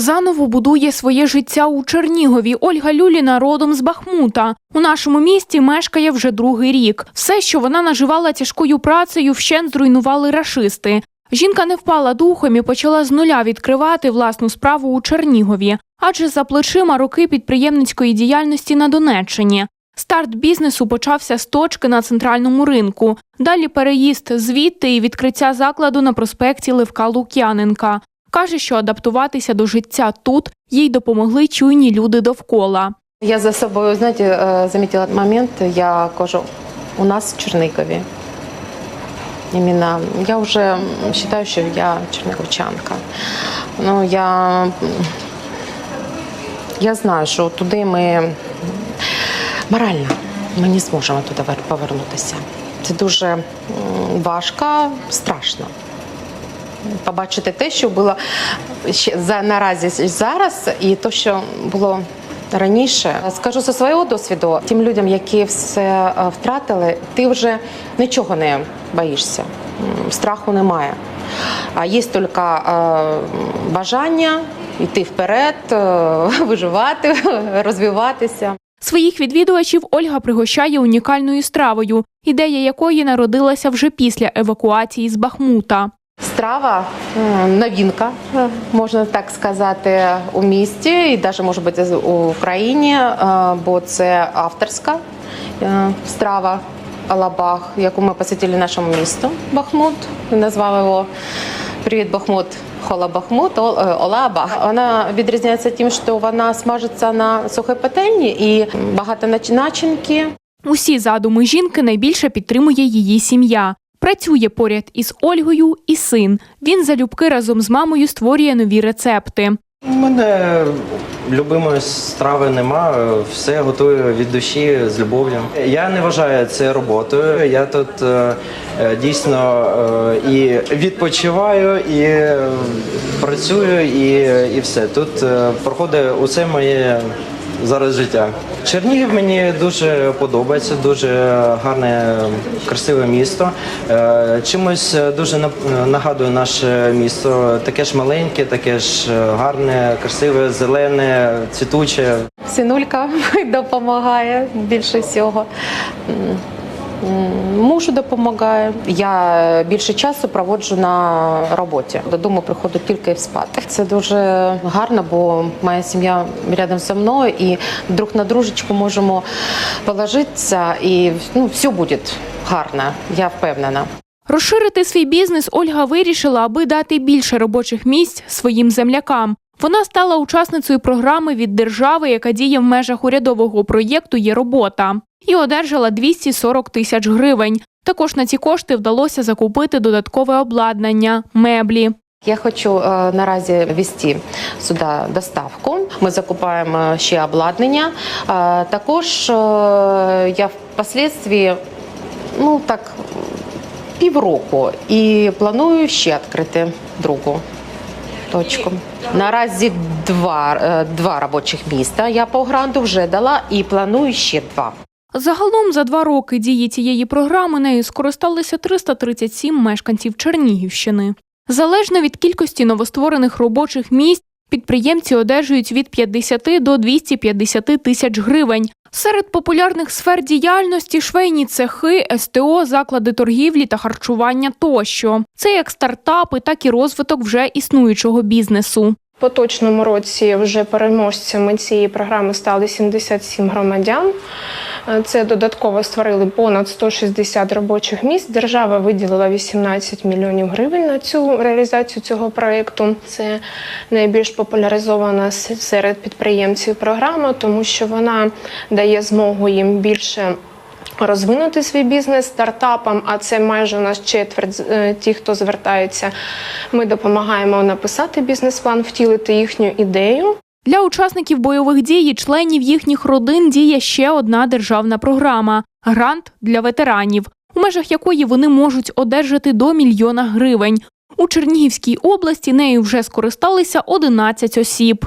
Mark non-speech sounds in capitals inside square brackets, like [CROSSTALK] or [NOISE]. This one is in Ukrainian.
Заново будує своє життя у Чернігові. Ольга Люліна родом з Бахмута. У нашому місті мешкає вже другий рік. Все, що вона наживала тяжкою працею, вщент зруйнували рашисти. Жінка не впала духом і почала з нуля відкривати власну справу у Чернігові, адже за плечима роки підприємницької діяльності на Донеччині. Старт бізнесу почався з точки на центральному ринку. Далі переїзд звідти і відкриття закладу на проспекті Левка Лук'яненка. Каже, що адаптуватися до життя тут їй допомогли чуйні люди довкола. Я за собою, знаете, э, заметила момент, я кажу, у нас в Чернигові. Именно, я м, считаю, що я черниговчанка. Ну, я, я знаю, що туди ми морально ми не зможемо туди вер- повернутися. Це дуже важко, страшно. Побачити те, що було за наразі зараз, і те, що було раніше. Скажу зі свого досвіду, тим людям, які все е, втратили, ти вже нічого не боїшся, страху немає. А є тільки е, бажання йти вперед, е, [LAUGHS] виживати, [LAUGHS] розвиватися. Своїх відвідувачів Ольга пригощає унікальною стравою, ідея якої народилася вже після евакуації з Бахмута. Страва новинка, можна так сказати, у місті і навіть може бути у Україні, бо це авторська е, страва Алабах, яку ми посетили нашому місту Бахмут. Ми назвали його Привіт, Бахмут. Хола Бахмут, Ол- е, Ола-Бах. Вона відрізняється тим, що вона смажиться на сухій пательні і багато начинки. Усі задуми жінки найбільше підтримує її сім'я. Працює поряд із Ольгою і син. Він залюбки разом з мамою створює нові рецепти. У мене любимої страви нема, все готую від душі з любов'ю. Я не вважаю це роботою. Я тут е, е, дійсно е, і відпочиваю, і працюю, і, і все. Тут проходить усе моє зараз життя. Чернігів мені дуже подобається, дуже гарне, красиве місто. Е, Чимось дуже нап- нагадує наше місто. Таке ж маленьке, таке ж гарне, красиве, зелене, цвітуче. Синулька [LAUGHS] допомагає більше всього. М, м, допомагає. Я більше часу проводжу на роботі. Додому приходжу тільки в спати. Це дуже гарно, бо моя сім'я рядом зі мною і друг на дружечку можемо положитися, і ну, все буде гарно. Я впевнена. Розширити свій бізнес Ольга вирішила, аби дати більше робочих місць своїм землякам. Вона стала учасницею програми від держави, яка діє в межах урядового проєкту Є робота, і одержала 240 тисяч гривень. Також на ці кошти вдалося закупити додаткове обладнання, меблі. Я хочу е, наразі вести сюди доставку. Ми закупаємо ще обладнання. Е, також е, я впоследствии, ну так, півроку і планую ще відкрити другу точку. Наразі два, два робочих міста. Я по гранду вже дала і планую ще два. Загалом за два роки дії цієї програми нею скористалися 337 мешканців Чернігівщини. Залежно від кількості новостворених робочих місць, підприємці одержують від 50 до 250 тисяч гривень. Серед популярних сфер діяльності швейні цехи, СТО, заклади торгівлі та харчування тощо. Це як стартапи, так і розвиток вже існуючого бізнесу. Поточному році вже переможцями цієї програми стали 77 громадян. Е, Це додатково створили понад 160 робочих місць. Держава виділила 18 мільйонів гривень на цю реалізацію цього проєкту. Це найбільш популяризована серед підприємців програма, тому що вона дає змогу їм більше розвинути свій бізнес стартапам, а це майже у нас четверть е, ті, хто звертаються. Ми допомагаємо написати бізнес-план, втілити їхню ідею. Для учасників бойових дій і членів їхніх родин діє ще одна державна програма грант для ветеранів, у межах якої вони можуть одержати до мільйона гривень. У Чернігівській області нею вже скористалися 11 осіб.